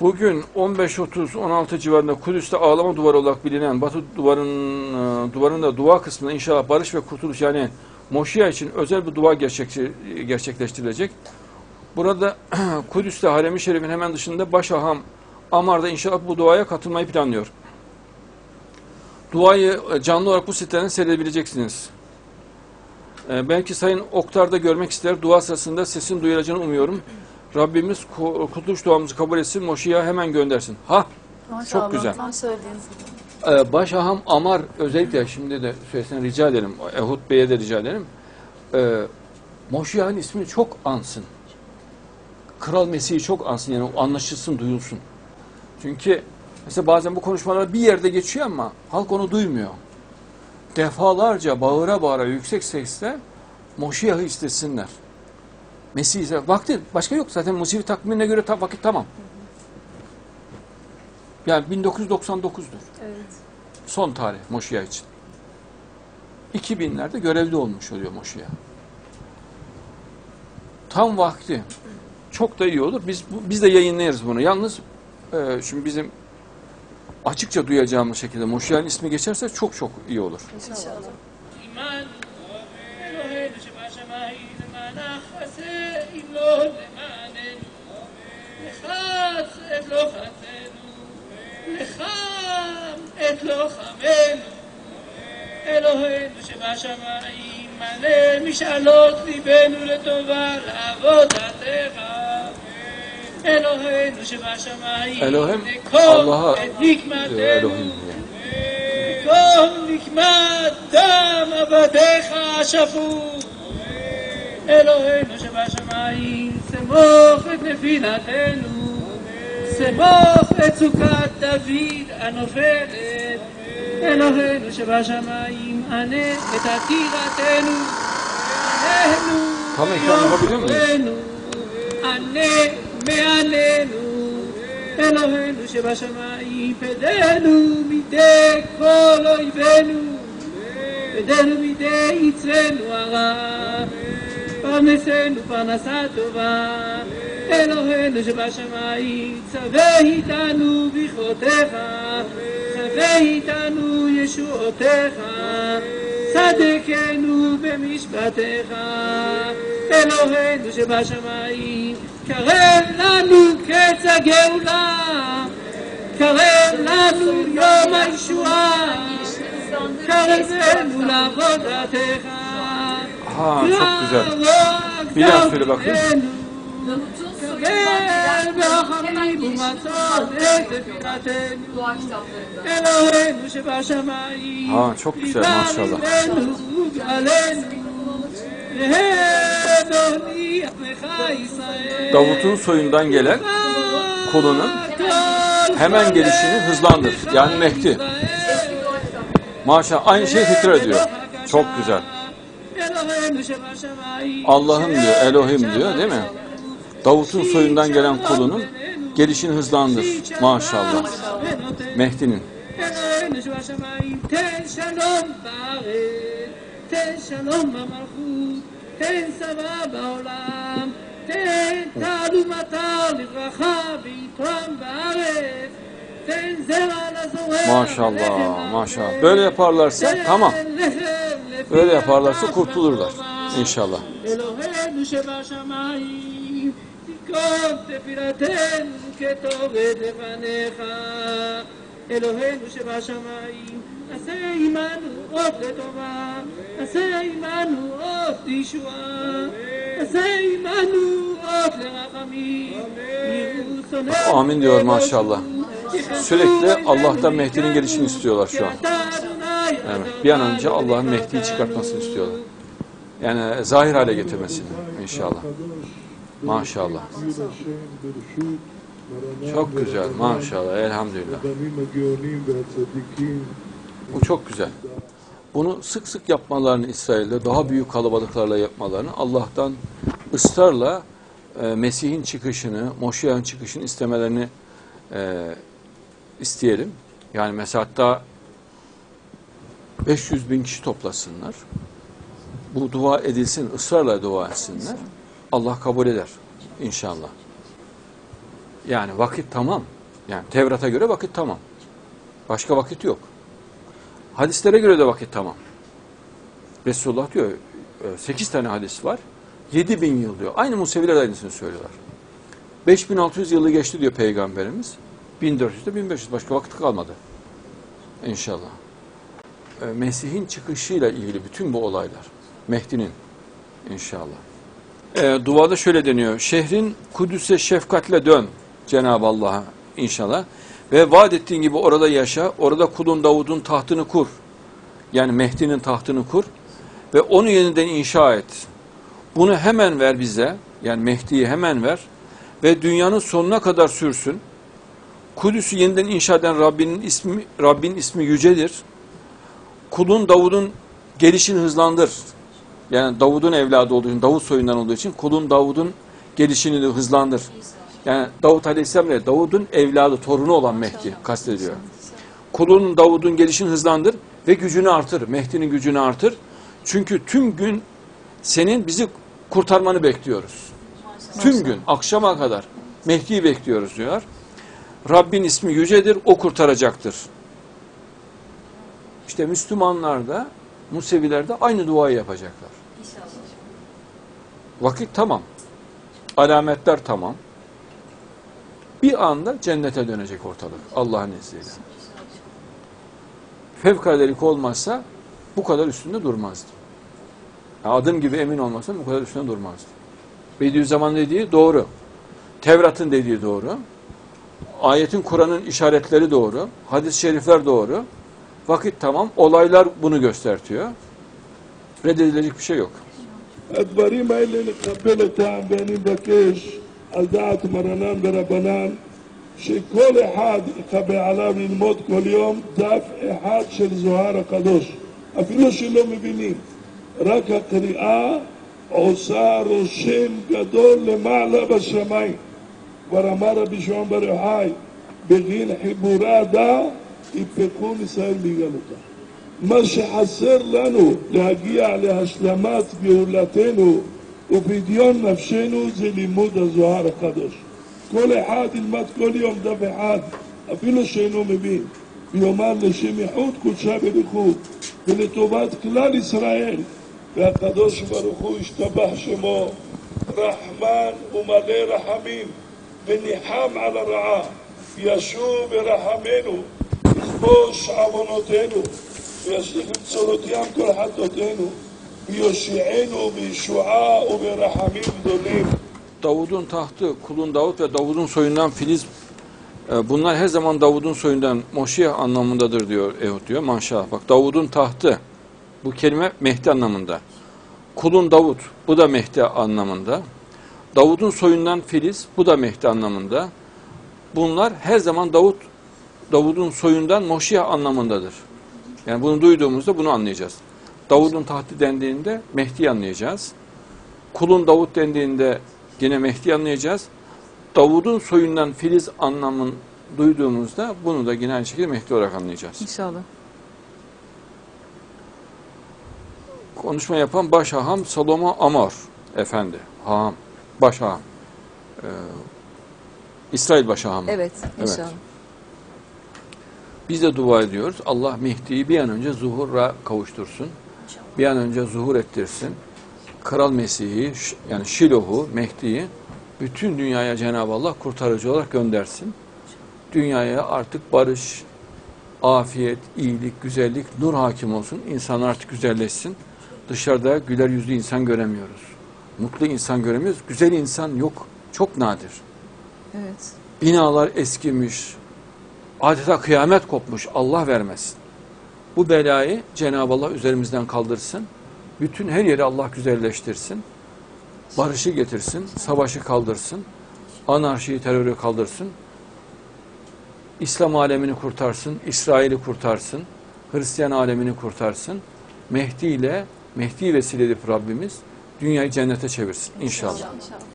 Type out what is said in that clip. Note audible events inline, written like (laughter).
Bugün 15.30-16 civarında Kudüs'te ağlama duvarı olarak bilinen Batı duvarının e, duvarında dua kısmında inşallah barış ve kurtuluş yani Moşiya için özel bir dua gerçekleştirilecek. Burada (clears throat) Kudüs'te Harem-i Şerif'in hemen dışında Başaham Amar'da inşallah bu duaya katılmayı planlıyor. Duayı e, canlı olarak bu siteden seyredebileceksiniz. E, belki Sayın Oktar da görmek ister. Dua sırasında sesin duyulacağını umuyorum. Rabbimiz ku- kurtuluş duamızı kabul etsin. Moşiya hemen göndersin. Ha Maşallah, güzel. Tam söylediğiniz gibi. Ee, Başaham Amar özellikle şimdi de söylesene rica ederim. Ehud Bey'e de rica ederim. Ee, Moşiyah'ın ismini çok ansın. Kral Mesih'i çok ansın yani anlaşılsın, duyulsun. Çünkü mesela bazen bu konuşmalar bir yerde geçiyor ama halk onu duymuyor. Defalarca bağıra bağıra yüksek sesle Moşiyah'ı istesinler. Mesih ise vakti başka yok zaten Musevi takvimine göre ta, vakit tamam. Yani 1999'dur Evet. son tarih Moşiya için. 2000'lerde görevli olmuş oluyor Moşiya. Tam vakti. Çok da iyi olur. Biz bu- biz de yayınlayırız bunu. Yalnız e, şimdi bizim açıkça duyacağımız şekilde Moşiya'nın ismi geçerse çok çok iyi olur. İnşallah. למענך עשה אם לא למעננו. לחץ את לוחצנו לחם את לוחמנו אלוהינו שבשמיים מלא משאלות ליבנו לטובה לעבודתך אלוהינו שבשמיים Elohim נקום את נקמתנו. כל נקמת דם עבדיך השפוך. אלוהינו שבשמיים, סמוך את נפילתנו, סמוך את סוכת דוד הנופלת. אלוהינו שבשמיים, ענה את עתירתנו, עננו? יוכרנו, ענה מעננו. אלוהינו שבשמיים, פדנו מידי כל אויבינו, פדנו מידי יצרנו הרע, פרנסנו פרנסה טובה. אלוהינו שבשמיים, צווה איתנו בכרותיך, צווה איתנו ישועותיך, צדקנו במשפטיך. אלוהינו שבשמיים, קרב לנו קץ הגאולה, קרב לנו יום הישועה, קרבנו לעבודתך. Aha çok güzel. Bir daha söyle bakayım. Davut'un Ha çok güzel maşallah. Davut'un soyundan gelen kulunun hemen gelişini hızlandır. Yani Mehdi. Maşallah aynı şeyi tekrar ediyor. Çok güzel. Allah'ım diyor, Elohim diyor değil mi? Davut'un soyundan gelen kulunun gelişini hızlandır. Maşallah. Mehdi'nin. Maşallah, maşallah. Böyle yaparlarsa tamam. Böyle yaparlarsa kurtulurlar. İnşallah. אלוהינו שבשמיים, תיקום תפילתנו כתובת לפניך. אלוהינו שבשמיים, עשה עמנו אות לטובה, עשה עמנו אות לישועה, עשה עמנו אות לרחמים. יראו שונאינו Amin diyor maşallah. Sürekli Allah'tan Mehdi'nin gelişini istiyorlar şu an. Yani bir an önce Allah'ın Mehdi'yi çıkartmasını istiyorlar. Yani zahir hale getirmesini inşallah. Maşallah. Çok güzel maşallah elhamdülillah. Bu çok güzel. Bunu sık sık yapmalarını İsrail'de daha büyük kalabalıklarla yapmalarını Allah'tan ısrarla e, Mesih'in çıkışını, Moşiya'nın çıkışını istemelerini e, isteyelim. Yani mesela hatta 500 bin kişi toplasınlar. Bu dua edilsin, ısrarla dua etsinler. Allah kabul eder inşallah. Yani vakit tamam. Yani Tevrat'a göre vakit tamam. Başka vakit yok. Hadislere göre de vakit tamam. Resulullah diyor 8 tane hadis var. 7000 yıl diyor. Aynı Museviler aynısını söylüyorlar. 5600 yılı geçti diyor Peygamberimiz. 1400'de 1500 başka vakit kalmadı. İnşallah. Ee, Mesih'in çıkışıyla ilgili bütün bu olaylar. Mehdi'nin inşallah. Ee, duada şöyle deniyor. Şehrin Kudüs'e şefkatle dön Cenab-ı Allah'a inşallah. Ve vaat ettiğin gibi orada yaşa. Orada kulun Davud'un tahtını kur. Yani Mehdi'nin tahtını kur. Ve onu yeniden inşa et. Bunu hemen ver bize. Yani Mehdi'yi hemen ver. Ve dünyanın sonuna kadar sürsün. Kudüs'ü yeniden inşa eden Rabbinin ismi, Rabbin ismi yücedir. Kulun Davud'un gelişini hızlandır. Yani Davud'un evladı olduğu için, Davud soyundan olduğu için kulun Davud'un gelişini de hızlandır. Yani Davud Aleyhisselam ile Davud'un evladı, torunu olan Mehdi kastediyor. Kulun Davud'un gelişini hızlandır ve gücünü artır. Mehdi'nin gücünü artır. Çünkü tüm gün senin bizi kurtarmanı bekliyoruz. Tüm gün, akşama kadar Mehdi'yi bekliyoruz diyor. Rabbin ismi yücedir, o kurtaracaktır. İşte Müslümanlar da, Museviler de aynı duayı yapacaklar. Vakit tamam. Alametler tamam. Bir anda cennete dönecek ortalık Allah'ın izniyle. Fevkaladelik olmazsa bu kadar üstünde durmazdı. Adım gibi emin olmasa bu kadar üstünde durmazdı. Bediüzzaman dediği doğru. Tevrat'ın dediği doğru. Ayetin Kur'an'ın işaretleri doğru. Hadis-i şerifler doğru. Vakit tamam. Olaylar bunu göstertiyor. Reddedilecek bir şey yok. הדברים האלה לקבל אותם, ואני מבקש על דעת מרנן ורבנן, שכל אחד יקבל עליו ללמוד כל יום דף אחד של זוהר הקדוש, אפילו שלא מבינים, רק הקריאה עושה רושם גדול למעלה בשמיים. כבר אמר רבי שמעון בר יוחאי, בגין חיבורה דה יפקון ישראל בגלותה. מה שחסר לנו להגיע להשלמת גאולתנו ופדיון נפשנו זה לימוד הזוהר הקדוש. כל אחד ילמד כל יום דף אחד, אפילו שאינו מבין, ויאמר לשם ייחוד קודשה ברכו, ולטובת כלל ישראל. והקדוש ברוך הוא השתבח שמו, רחמן ומלא רחמים, וניחם על הרעה, ישוב ברחמנו, יכבוש עוונותינו. וישליך לצורותיהם כל חטאותינו, ויושיענו בישועה וברחמים גדולים. Davud'un tahtı, kulun Davud ve Davud'un soyundan filiz e, bunlar her zaman Davud'un soyundan Moşiyah anlamındadır diyor Ehud diyor. Maşallah. Bak Davud'un tahtı bu kelime Mehdi anlamında. Kulun Davud bu da Mehdi anlamında. Davud'un soyundan filiz bu da Mehdi anlamında. Bunlar her zaman Davud Davud'un soyundan Moşiyah anlamındadır. Yani bunu duyduğumuzda bunu anlayacağız. Davud'un tahtı dendiğinde Mehdi'yi anlayacağız. Kulun Davud dendiğinde yine Mehdi anlayacağız. Davud'un soyundan filiz anlamın duyduğumuzda bunu da yine aynı şekilde Mehdi olarak anlayacağız. İnşallah. Konuşma yapan baş haham Salomo Amor efendi. Haham. Baş haham. Ee, İsrail baş hahamı. Evet, Evet. Biz de dua ediyoruz. Allah Mehdi'yi bir an önce zuhura kavuştursun. Bir an önce zuhur ettirsin. Kral Mesih'i yani Şiloh'u, Mehdi'yi bütün dünyaya Cenab-ı Allah kurtarıcı olarak göndersin. Dünyaya artık barış, afiyet, iyilik, güzellik, nur hakim olsun. İnsanlar artık güzelleşsin. Dışarıda güler yüzlü insan göremiyoruz. Mutlu insan göremiyoruz. Güzel insan yok. Çok nadir. Evet. Binalar eskimiş, adeta kıyamet kopmuş, Allah vermesin. Bu belayı Cenab-ı Allah üzerimizden kaldırsın. Bütün her yeri Allah güzelleştirsin. Barışı getirsin, savaşı kaldırsın. Anarşiyi, terörü kaldırsın. İslam alemini kurtarsın, İsrail'i kurtarsın. Hristiyan alemini kurtarsın. Mehdi ile, Mehdi vesile edip Rabbimiz dünyayı cennete çevirsin inşallah.